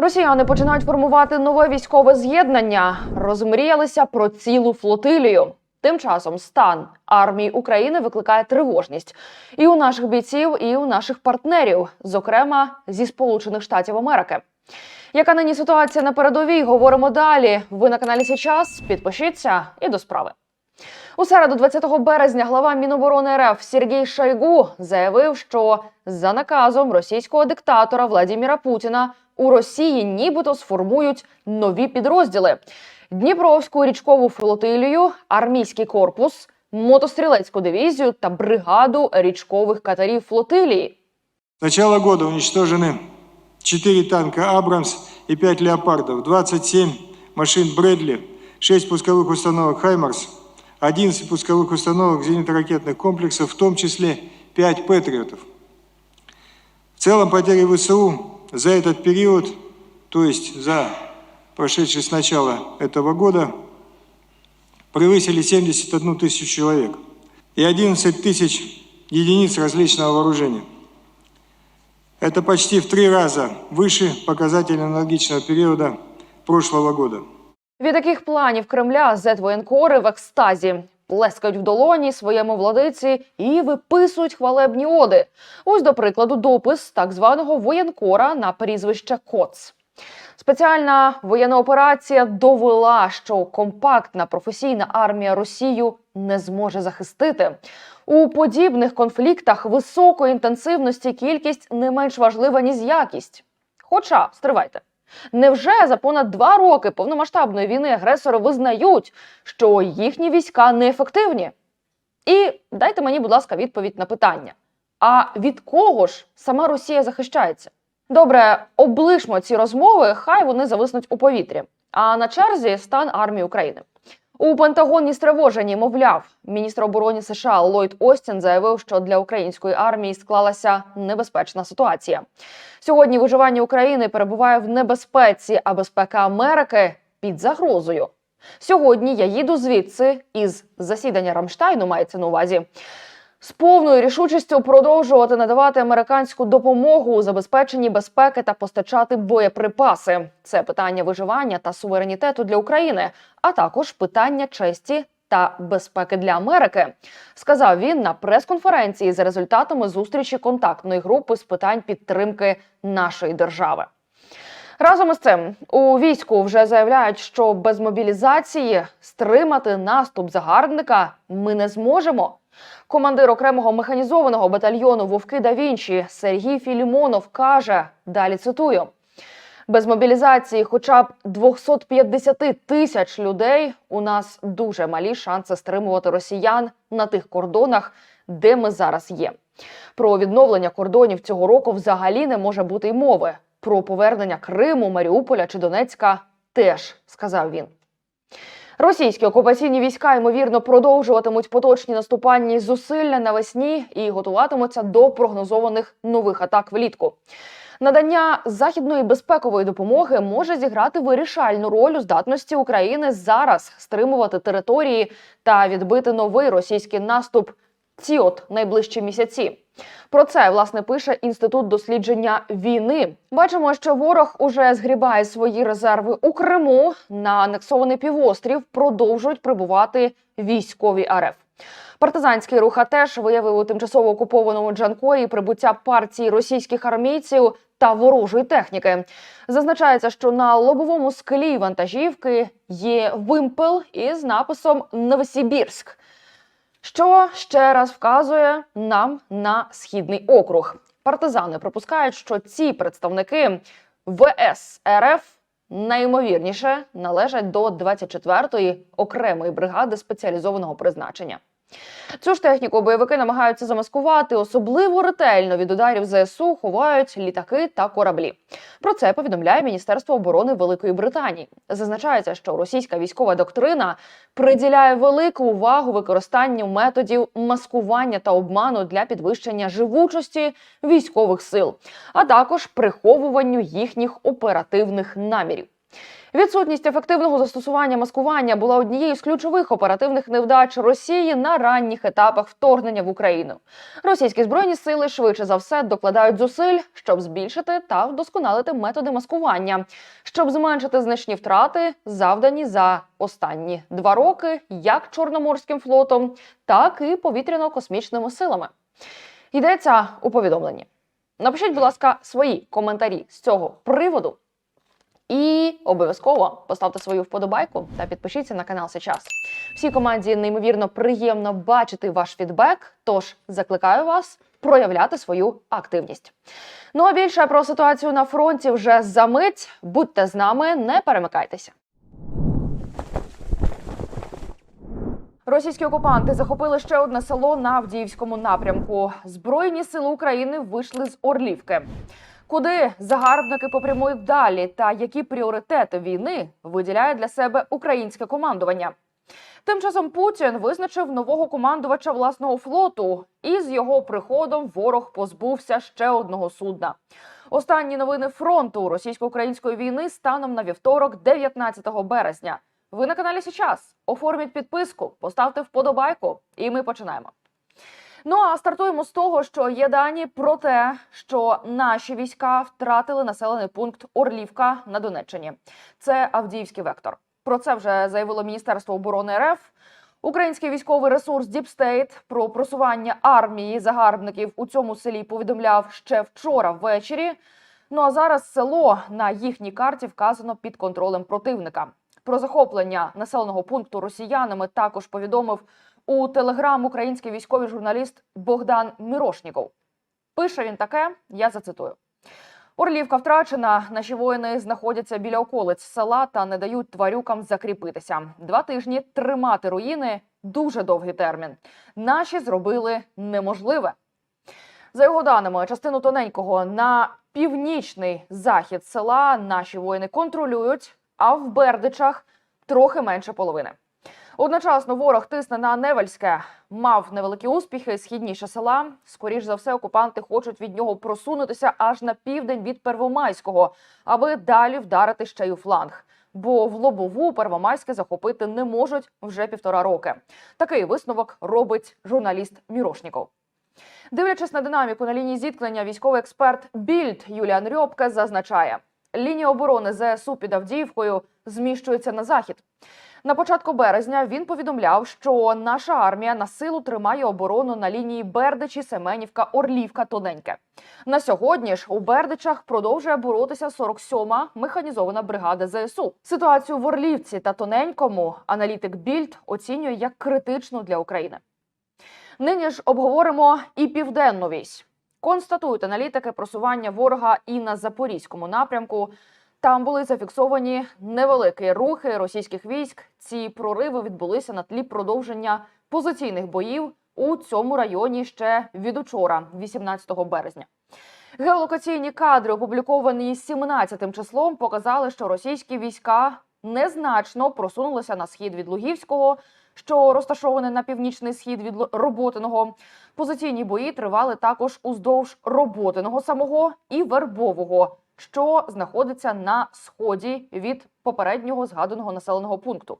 Росіяни починають формувати нове військове з'єднання, розмріялися про цілу флотилію. Тим часом стан армії України викликає тривожність і у наших бійців, і у наших партнерів, зокрема зі Сполучених Штатів Америки. Яка нині ситуація на передовій? Говоримо далі. Ви на каналі Січас. Підпишіться і до справи. У середу, 20 березня, глава Міноборони РФ Сергій Шойгу заявив, що за наказом російського диктатора Владіміра Путіна у Росії нібито сформують нові підрозділи: Дніпровську річкову флотилію, армійський корпус, мотострілецьку дивізію та бригаду річкових катерів флотилії. С начала года уничтожены 4 танка «Абрамс» и 5 «Леопардов», 27 машин «Брэдли», 6 пусковых установок «Хаймарс», 11 пусковых установок зенитно-ракетных комплексов, в том числе 5 «Патриотов». В целом потери ВСУ за этот период, то есть за прошедший с начала этого года, превысили 71 тысячу человек и 11 тысяч единиц различного вооружения. Это почти в три раза выше показателей аналогичного периода прошлого года. Від таких планів Кремля зет-воєнкори в екстазі плескають в долоні своєму владиці і виписують хвалебні оди. Ось, до прикладу, допис так званого воєнкора на прізвище Коц. Спеціальна воєнна операція довела, що компактна професійна армія Росію не зможе захистити. У подібних конфліктах високої інтенсивності кількість не менш важлива, ніж якість. Хоча, стривайте, невже за понад два роки повномасштабної війни агресори визнають, що їхні війська неефективні? І дайте мені, будь ласка, відповідь на питання: а від кого ж сама Росія захищається? Добре, облишмо ці розмови, хай вони зависнуть у повітрі. А на черзі стан армії України. У Пентагоні стривожені, мовляв, міністр оборони США Ллойд Остін заявив, що для української армії склалася небезпечна ситуація. Сьогодні виживання України перебуває в небезпеці, а безпека Америки під загрозою. Сьогодні я їду звідси із засідання Рамштайну мається на увазі. З повною рішучістю продовжувати надавати американську допомогу у забезпеченні безпеки та постачати боєприпаси. Це питання виживання та суверенітету для України, а також питання честі та безпеки для Америки, сказав він на прес-конференції за результатами зустрічі контактної групи з питань підтримки нашої держави. Разом із цим у війську вже заявляють, що без мобілізації стримати наступ загарбника ми не зможемо. Командир окремого механізованого батальйону Вовки да Вінчі Сергій Філімонов каже: далі цитую: без мобілізації, хоча б 250 тисяч людей, у нас дуже малі шанси стримувати росіян на тих кордонах, де ми зараз є. Про відновлення кордонів цього року взагалі не може бути й мови. Про повернення Криму, Маріуполя чи Донецька теж сказав він. Російські окупаційні війська ймовірно продовжуватимуть поточні наступальні зусилля навесні і готуватимуться до прогнозованих нових атак влітку. Надання західної безпекової допомоги може зіграти вирішальну роль у здатності України зараз стримувати території та відбити новий російський наступ ці от найближчі місяці. Про це власне пише інститут дослідження війни. Бачимо, що ворог уже згрібає свої резерви у Криму. На анексований півострів продовжують прибувати військові РФ. Партизанський рух теж виявив у тимчасово окупованому Джанкої прибуття партії російських армійців та ворожої техніки. Зазначається, що на лобовому склі вантажівки є вимпел із написом Новосибірськ що ще раз вказує нам на східний округ. Партизани припускають, що ці представники ВС РФ найімовірніше належать до 24-ї окремої бригади спеціалізованого призначення. Цю ж техніку бойовики намагаються замаскувати. Особливо ретельно від ударів ЗСУ ховають літаки та кораблі. Про це повідомляє Міністерство оборони Великої Британії. Зазначається, що російська військова доктрина приділяє велику увагу використанню методів маскування та обману для підвищення живучості військових сил, а також приховуванню їхніх оперативних намірів. Відсутність ефективного застосування маскування була однією з ключових оперативних невдач Росії на ранніх етапах вторгнення в Україну. Російські збройні сили швидше за все докладають зусиль, щоб збільшити та вдосконалити методи маскування, щоб зменшити значні втрати, завдані за останні два роки, як Чорноморським флотом, так і повітряно-космічними силами. Йдеться у повідомленні. Напишіть, будь ласка, свої коментарі з цього приводу. І обов'язково поставте свою вподобайку та підпишіться на канал сейчас. Всій команді неймовірно приємно бачити ваш фідбек. Тож закликаю вас проявляти свою активність. Ну а більше про ситуацію на фронті вже за мить. Будьте з нами, не перемикайтеся. Російські окупанти захопили ще одне село на Авдіївському напрямку. Збройні сили України вийшли з Орлівки. Куди загарбники попрямують далі, та які пріоритети війни виділяє для себе українське командування? Тим часом Путін визначив нового командувача власного флоту, і з його приходом ворог позбувся ще одного судна. Останні новини фронту російсько-української війни станом на вівторок, 19 березня. Ви на каналі Сейчас. Оформіть підписку, поставте вподобайку, і ми починаємо. Ну а стартуємо з того, що є дані про те, що наші війська втратили населений пункт Орлівка на Донеччині. Це Авдіївський вектор. Про це вже заявило Міністерство оборони РФ. Український військовий ресурс Діпстейт про просування армії загарбників у цьому селі повідомляв ще вчора ввечері. Ну а зараз село на їхній карті вказано під контролем противника. Про захоплення населеного пункту росіянами також повідомив у телеграм український військовий журналіст Богдан Мірошніков. Пише він таке, я зацитую. Орлівка втрачена. Наші воїни знаходяться біля околиць села та не дають тварюкам закріпитися. Два тижні тримати руїни дуже довгий термін. Наші зробили неможливе. За його даними, частину тоненького на північний захід села наші воїни контролюють, а в Бердичах трохи менше половини. Одночасно ворог тисне на Невельське, мав невеликі успіхи східніше села. Скоріш за все, окупанти хочуть від нього просунутися аж на південь від Первомайського, аби далі вдарити ще й у фланг. Бо в лобову Первомайське захопити не можуть вже півтора роки. Такий висновок робить журналіст Мірошніков. Дивлячись на динаміку на лінії зіткнення, військовий експерт Більд Юліан Рьобке зазначає, лінія оборони ЗСУ під Авдіївкою зміщується на захід. На початку березня він повідомляв, що наша армія на силу тримає оборону на лінії Бердичі, Семенівка, Орлівка, Тоненьке. На сьогодні ж у Бердичах продовжує боротися 47-ма механізована бригада ЗСУ. Ситуацію в Орлівці та Тоненькому аналітик Більд оцінює як критичну для України. Нині ж обговоримо і південну вісь. Констатують аналітики просування ворога і на запорізькому напрямку. Там були зафіксовані невеликі рухи російських військ. Ці прориви відбулися на тлі продовження позиційних боїв у цьому районі ще від учора, 18 березня. Геолокаційні кадри, опубліковані 17 числом, показали, що російські війська незначно просунулися на схід від Лугівського, що розташоване на північний схід від Роботиного. Позиційні бої тривали також уздовж Роботиного самого і Вербового, що знаходиться на сході від попереднього згаданого населеного пункту.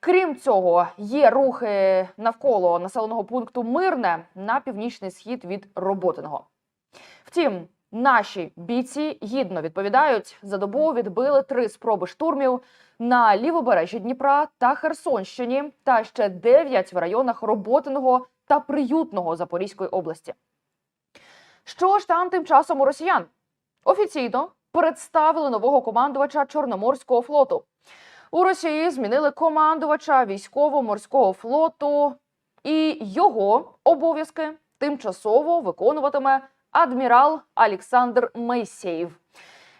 Крім цього, є рухи навколо населеного пункту Мирне на північний схід від Роботиного. Втім, наші бійці гідно відповідають за добу відбили три спроби штурмів на лівобережжі Дніпра та Херсонщині, та ще дев'ять в районах Роботиного та Приютного Запорізької області. Що ж там тим часом у росіян? Офіційно представили нового командувача Чорноморського флоту. У Росії змінили командувача військово-морського флоту, і його обов'язки тимчасово виконуватиме адмірал Олександр Мейсєєв.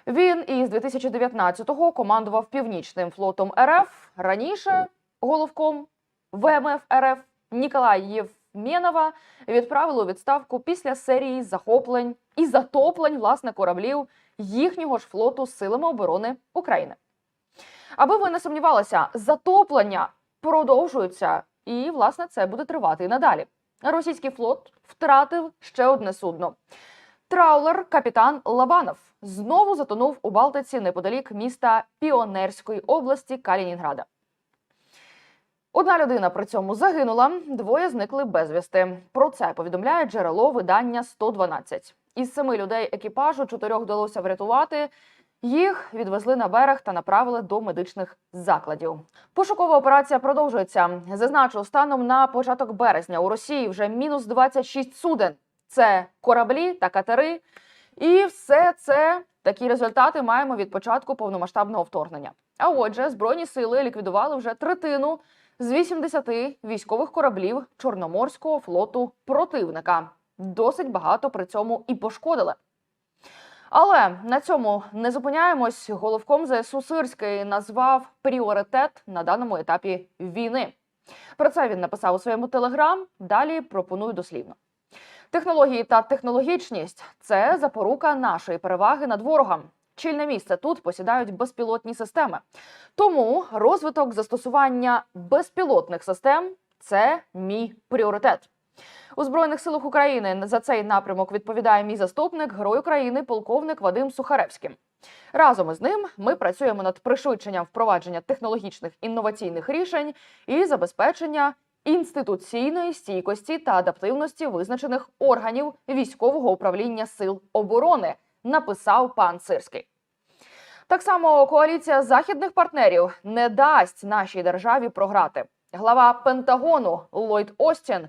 Він із 2019-го командував північним флотом РФ. Раніше головком ВМФ РФ Ніколай Євменова відправили у відставку після серії захоплень і затоплень власне кораблів їхнього ж флоту силами оборони України. Аби ви не сумнівалися, затоплення продовжуються, і власне це буде тривати і надалі. Російський флот втратив ще одне судно. Траулер капітан Лабанов знову затонув у Балтиці неподалік міста Піонерської області Калінінграда. Одна людина при цьому загинула, двоє зникли безвісти. Про це повідомляє джерело видання 112. Із семи людей екіпажу чотирьох вдалося врятувати. Їх відвезли на берег та направили до медичних закладів. Пошукова операція продовжується. Зазначу, станом на початок березня у Росії вже мінус 26 суден. Це кораблі та катери. І все це такі результати маємо від початку повномасштабного вторгнення. А отже, збройні сили ліквідували вже третину з 80 військових кораблів Чорноморського флоту противника. Досить багато при цьому і пошкодили. Але на цьому не зупиняємось. Головком ЗСУ Сирський назвав пріоритет на даному етапі війни. Про це він написав у своєму телеграм. Далі пропоную дослівно. Технології та технологічність це запорука нашої переваги над ворогом. Чільне місце тут посідають безпілотні системи. Тому розвиток застосування безпілотних систем це мій пріоритет. У Збройних силах України за цей напрямок відповідає мій заступник, герой України, полковник Вадим Сухаревський. Разом із ним ми працюємо над пришвидшенням впровадження технологічних інноваційних рішень і забезпечення інституційної стійкості та адаптивності визначених органів військового управління сил оборони, написав пан Сирський. Так само коаліція західних партнерів не дасть нашій державі програти. Глава Пентагону Ллойд Остін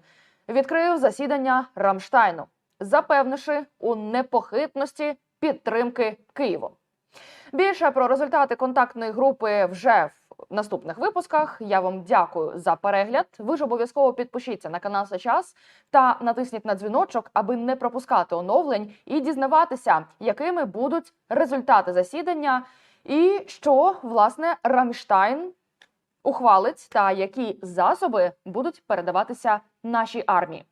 відкрив засідання Рамштайну, запевнивши у непохитності підтримки Києву. Більше про результати контактної групи вже в наступних випусках. Я вам дякую за перегляд. Ви ж обов'язково підпишіться на канал «Сейчас» та натисніть на дзвіночок, аби не пропускати оновлень і дізнаватися, якими будуть результати засідання, і що власне Рамштайн ухвалить та які засоби будуть передаватися нашій армії.